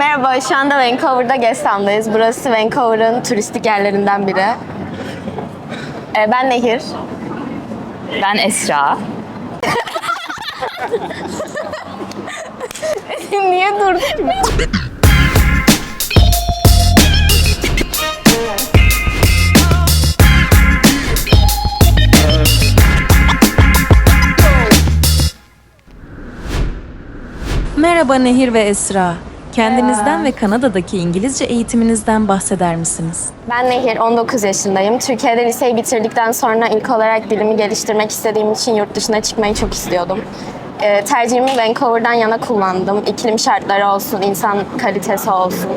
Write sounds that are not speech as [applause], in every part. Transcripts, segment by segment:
Merhaba, şu anda Vancouver'da Gestown'dayız. Burası Vancouver'ın turistik yerlerinden biri. Ee, ben Nehir. Ben Esra. [laughs] Niye durdun? Merhaba Nehir ve Esra. Kendinizden ve Kanada'daki İngilizce eğitiminizden bahseder misiniz? Ben Nehir, 19 yaşındayım. Türkiye'de liseyi bitirdikten sonra ilk olarak dilimi geliştirmek istediğim için yurt dışına çıkmayı çok istiyordum. Ee, tercihimi Vancouver'dan yana kullandım. İklim şartları olsun, insan kalitesi olsun.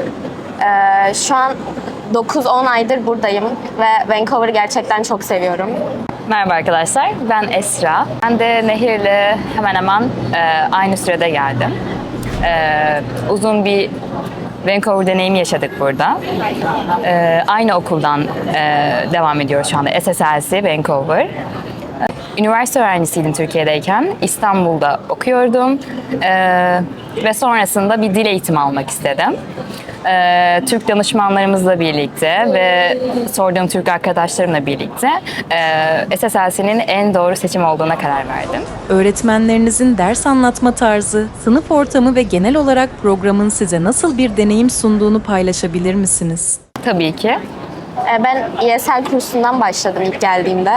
Ee, şu an 9-10 aydır buradayım ve Vancouver'ı gerçekten çok seviyorum. Merhaba arkadaşlar, ben Esra. Ben de Nehir'le hemen hemen e, aynı sürede geldim. E, uzun bir Vancouver deneyimi yaşadık burada. E, aynı okuldan e, devam ediyoruz şu anda. SSLC Vancouver. Üniversite öğrencisiydim Türkiye'deyken. İstanbul'da okuyordum. Ee, ve sonrasında bir dil eğitimi almak istedim. Ee, Türk danışmanlarımızla birlikte ve sorduğum Türk arkadaşlarımla birlikte e, SSLC'nin en doğru seçim olduğuna karar verdim. Öğretmenlerinizin ders anlatma tarzı, sınıf ortamı ve genel olarak programın size nasıl bir deneyim sunduğunu paylaşabilir misiniz? Tabii ki. Ee, Ben ESL kursundan başladım ilk geldiğimde.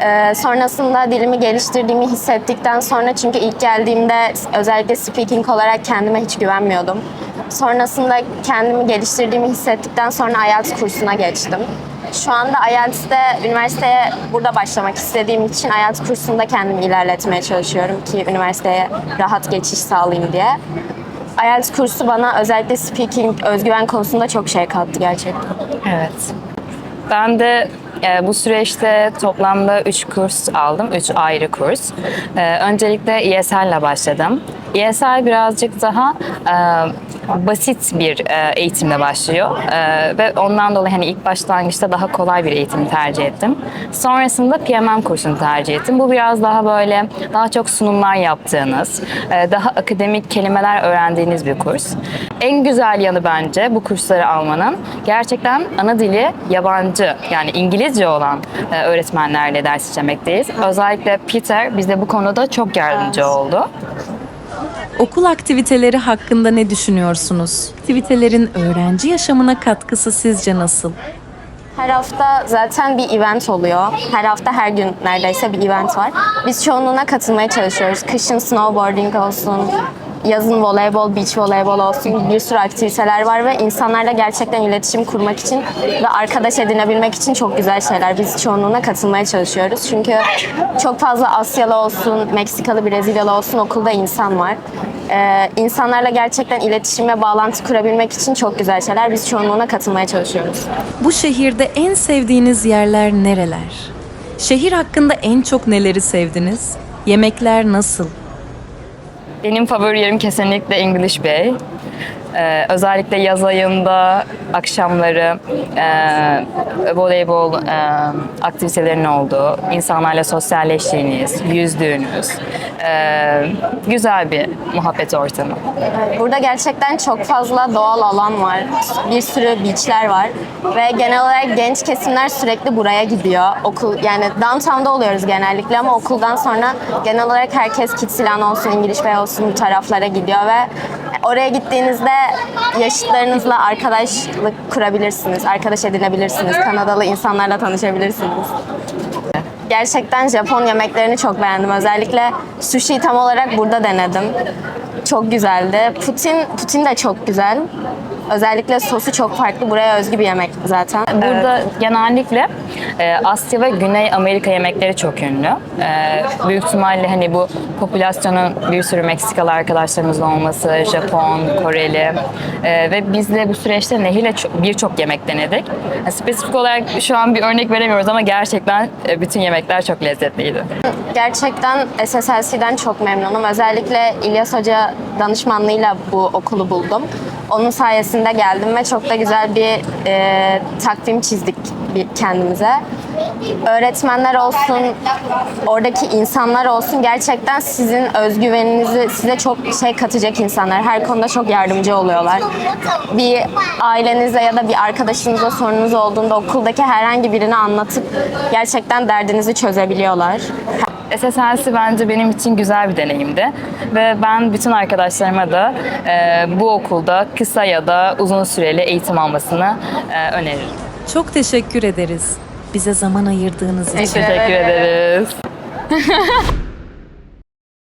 Ee, sonrasında dilimi geliştirdiğimi hissettikten sonra çünkü ilk geldiğimde özellikle speaking olarak kendime hiç güvenmiyordum. Sonrasında kendimi geliştirdiğimi hissettikten sonra IELTS kursuna geçtim. Şu anda IELTS'te üniversiteye burada başlamak istediğim için IELTS kursunda kendimi ilerletmeye çalışıyorum ki üniversiteye rahat geçiş sağlayayım diye. IELTS kursu bana özellikle speaking, özgüven konusunda çok şey kattı gerçekten. Evet. Ben de e, bu süreçte toplamda 3 kurs aldım. 3 ayrı kurs. E, öncelikle ESL ile başladım. ESL birazcık daha e, basit bir e, eğitimle başlıyor. E, ve ondan dolayı hani ilk başlangıçta daha kolay bir eğitimi tercih ettim. Sonrasında PMM kursunu tercih ettim. Bu biraz daha böyle daha çok sunumlar yaptığınız, e, daha akademik kelimeler öğrendiğiniz bir kurs. En güzel yanı bence bu kursları almanın gerçekten ana dili yabancı yani İngilizce olan e, öğretmenlerle ders işlemekteyiz. Özellikle Peter bize bu konuda çok yardımcı oldu. Okul aktiviteleri hakkında ne düşünüyorsunuz? Aktivitelerin öğrenci yaşamına katkısı sizce nasıl? Her hafta zaten bir event oluyor. Her hafta her gün neredeyse bir event var. Biz çoğunluğuna katılmaya çalışıyoruz. Kışın snowboarding olsun, yazın voleybol, beach voleybol olsun bir sürü aktiviteler var ve insanlarla gerçekten iletişim kurmak için ve arkadaş edinebilmek için çok güzel şeyler. Biz çoğunluğuna katılmaya çalışıyoruz. Çünkü çok fazla Asyalı olsun, Meksikalı, Brezilyalı olsun okulda insan var. Ee, insanlarla gerçekten iletişim ve bağlantı kurabilmek için çok güzel şeyler. Biz çoğunluğuna katılmaya çalışıyoruz. Bu şehirde en sevdiğiniz yerler nereler? Şehir hakkında en çok neleri sevdiniz? Yemekler nasıl? Benim favori yerim kesinlikle English Bay. Ee, özellikle yaz ayında akşamları e, voleybol e, aktivitelerinin olduğu, insanlarla sosyalleştiğiniz, yüzdüğünüz, e, güzel bir muhabbet ortamı. Burada gerçekten çok fazla doğal alan var. Bir sürü beachler var. Ve genel olarak genç kesimler sürekli buraya gidiyor. Okul yani downtown'da oluyoruz genellikle ama okuldan sonra genel olarak herkes Kitsilan olsun, İngiliz Bay olsun bu taraflara gidiyor ve oraya gittiğinizde yaşıtlarınızla arkadaşlık kurabilirsiniz, arkadaş edinebilirsiniz, Kanadalı insanlarla tanışabilirsiniz. Gerçekten Japon yemeklerini çok beğendim. Özellikle sushi tam olarak burada denedim. Çok güzeldi. Putin, Putin de çok güzel. Özellikle sosu çok farklı. Buraya özgü bir yemek zaten. Burada genellikle e, Asya ve Güney Amerika yemekleri çok ünlü. E, büyük ihtimalle hani bu popülasyonun bir sürü Meksikalı arkadaşlarımızın olması, Japon, Koreli e, ve biz de bu süreçte Nehir'le çok- birçok yemek denedik. Yani spesifik olarak şu an bir örnek veremiyoruz ama gerçekten e, bütün yemekler çok lezzetliydi. Gerçekten SSLC'den çok memnunum. Özellikle İlyas Hoca danışmanlığıyla bu okulu buldum. Onun sayesinde geldim ve çok da güzel bir e, takvim çizdik kendimize. Öğretmenler olsun, oradaki insanlar olsun gerçekten sizin özgüveninizi size çok şey katacak insanlar. Her konuda çok yardımcı oluyorlar. Bir ailenize ya da bir arkadaşınıza sorunuz olduğunda okuldaki herhangi birini anlatıp gerçekten derdinizi çözebiliyorlar. SSLC bence benim için güzel bir deneyimdi ve ben bütün arkadaşlarıma da e, bu okulda kısa ya da uzun süreli eğitim almasını e, öneririm. Çok teşekkür ederiz. Bize zaman ayırdığınız için. Teşekkür ederiz. [laughs]